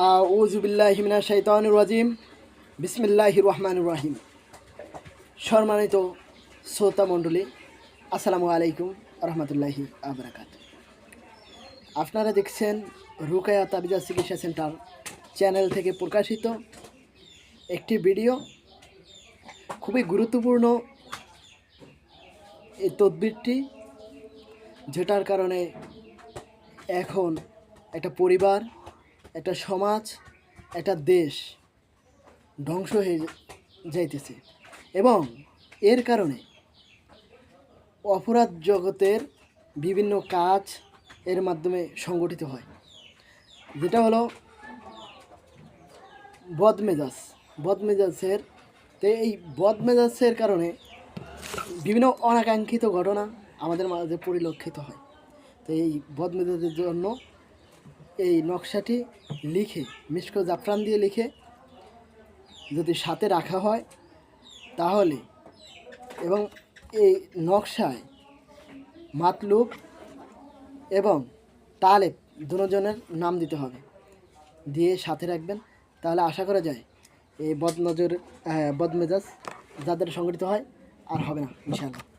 আউজুবিল্লাহ হিমিনা শৈতানুর রাজিম। বিসমিল্লাহ রহমান রাহিম। সম্মানিত শ্রোতা মণ্ডলী, আসসালামু আলাইকুম রহমতুল্লাহি আবরাকাত। আপনারা দেখছেন রুকায়া তাবিজা চিকিৎসা সেন্টার চ্যানেল থেকে প্রকাশিত একটি ভিডিও। খুবই গুরুত্বপূর্ণ এই তদবিরটি, যেটার কারণে এখন একটা পরিবার একটা সমাজ, একটা দেশ ধ্বংস হয়ে যাইতেছে। এবং এর কারণে অপরাধ জগতের বিভিন্ন কাজ এর মাধ্যমে সংগঠিত হয়। যেটা হলো বদমেজাজ। বদমেজাজের তো এই বদমেজাজের কারণে বিভিন্ন অনাকাঙ্ক্ষিত ঘটনা আমাদের মাঝে পরিলক্ষিত হয়। তো এই বদমেজাজের জন্য নকশাটি লিখে মিষ্ক জাফরান দিয়ে লিখে যদি সাথে রাখা হয় তাহলে এবং এই নকশায় মাতলুব এবং তালেব দুজনের নাম দিতে হবে। দিয়ে সাথে রাখবেন। তাহলে আশা করা যায় এই বদনজর বদমেজাজ যাদের সংগঠিত হয় আর হবে না, ইনশাআল্লাহ।